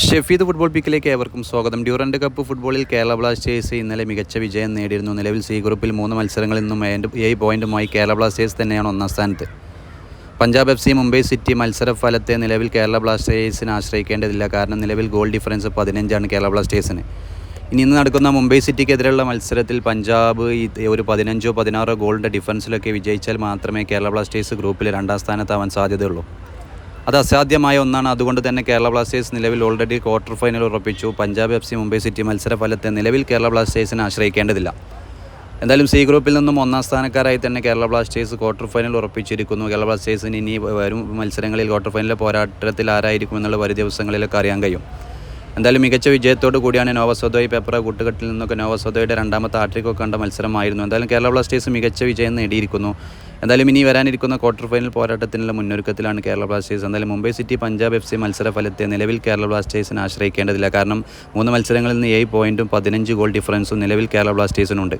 Shefeed football പിക്കിലേക്ക് ഏവർക്കും സ്വാഗതം. Durand cup ഫുട്ബോളിൽ കേരള ബ്ലാസ്റ്റേഴ്സ് ഇന്നലെ മികച്ച വിജയം നേടിയിരുന്നു. നിലവിൽ സി ഗ്രൂപ്പിൽ മൂന്ന് മത്സരങ്ങളിൽ നിന്നും ഏഴ് പോയിന്റുമായി കേരള ബ്ലാസ്റ്റേഴ്സ് തന്നെയാണ് ഒന്നാം സ്ഥാനത്ത്. Punjab F C Mumbai City മത്സരഫലത്തെ നിലവിൽ കേരള ബ്ലാസ്റ്റേഴ്സിനെ ആശ്രയിക്കേണ്ടതില്ല. കാരണം നിലവിൽ ഗോൾ ഡിഫറൻസ് പതിനഞ്ചാണ് കേരള ബ്ലാസ്റ്റേഴ്സിന്. ഇനി ഇന്ന് നടക്കുന്ന മുംബൈ സിറ്റിക്കെതിരെയുള്ള മത്സരത്തിൽ പഞ്ചാബ് ഒരു പതിനഞ്ചോ പതിനാറോ ഗോളിന്റെ ഡിഫറൻസിലൊക്കെ വിജയിച്ചാൽ മാത്രമേ കേരള ബ്ലാസ്റ്റേഴ്സ് ഗ്രൂപ്പിൽ രണ്ടാം സ്ഥാനത്താവാൻ സാധ്യതയുള്ളൂ. അത് അസാധ്യമായ ഒന്നാണ്. അതുകൊണ്ട് തന്നെ കേരള ബ്ലാസ്റ്റേഴ്സ് നിലവിൽ ഓൾറെഡി ക്വാർട്ടർ ഫൈനൽ ഉറപ്പിച്ചു. Punjab F C Mumbai City മത്സര ഫലത്തെ നിലവിൽ കേരള ബ്ലാസ്റ്റേഴ്സിനെ ആശ്രയിക്കേണ്ടതില്ല. എന്തായാലും സി ഗ്രൂപ്പിൽ നിന്നും ഒന്നാം സ്ഥാനക്കാരായി തന്നെ കേരള ബ്ലാസ്റ്റേഴ്സ് ക്വാർട്ടർ ഫൈനൽ ഉറപ്പിച്ചിരിക്കുന്നു. കേരള ബ്ലാസ്റ്റേഴ്സിന് ഇനി വരും മത്സരങ്ങളിൽ ക്വാർട്ടർ ഫൈനലിലെ പോരാട്ടത്തിൽ ആരായിരിക്കും എന്നുള്ള വരും ദിവസങ്ങളിലൊക്കെ അറിയാൻ കഴിയും. എന്തായാലും മികച്ച വിജയത്തോടു കൂടിയാണ് നോവസോദോയ് പേപ്പറ കൂട്ടുകെട്ടിൽ നിന്നൊക്കെ നോവസോദോയുടെ രണ്ടാമത്തെ ആട്രിക്കൊക്കെ കണ്ട മത്സരമായിരുന്നു. എന്തായാലും കേരള ബ്ലാസ്റ്റേഴ്സ് മികച്ച വിജയം നേടിയിരിക്കുന്നു. എന്തായാലും ഇനി വരാനിരിക്കുന്ന ക്വാർട്ടർ ഫൈനൽ പോരാട്ടത്തിനുള്ള മുന്നൊരുക്കത്തിലാണ് കേരള ബ്ലാസ്റ്റേഴ്സ്. എന്തായാലും Mumbai City Punjab F C മത്സര ഫലത്തെ നിലവിൽ കേരള ബ്ലാസ്റ്റേഴ്സിന് ആശ്രയിക്കേണ്ടതില്ല. കാരണം മൂന്ന് മത്സരങ്ങളിൽ നിന്ന് ഏഴ് പോയിന്റും പതിനഞ്ച് ഗോൾ ഡിഫറൻസും നിലവിൽ കേരള ബ്ലാസ്റ്റേഴ്സിനുണ്ട്.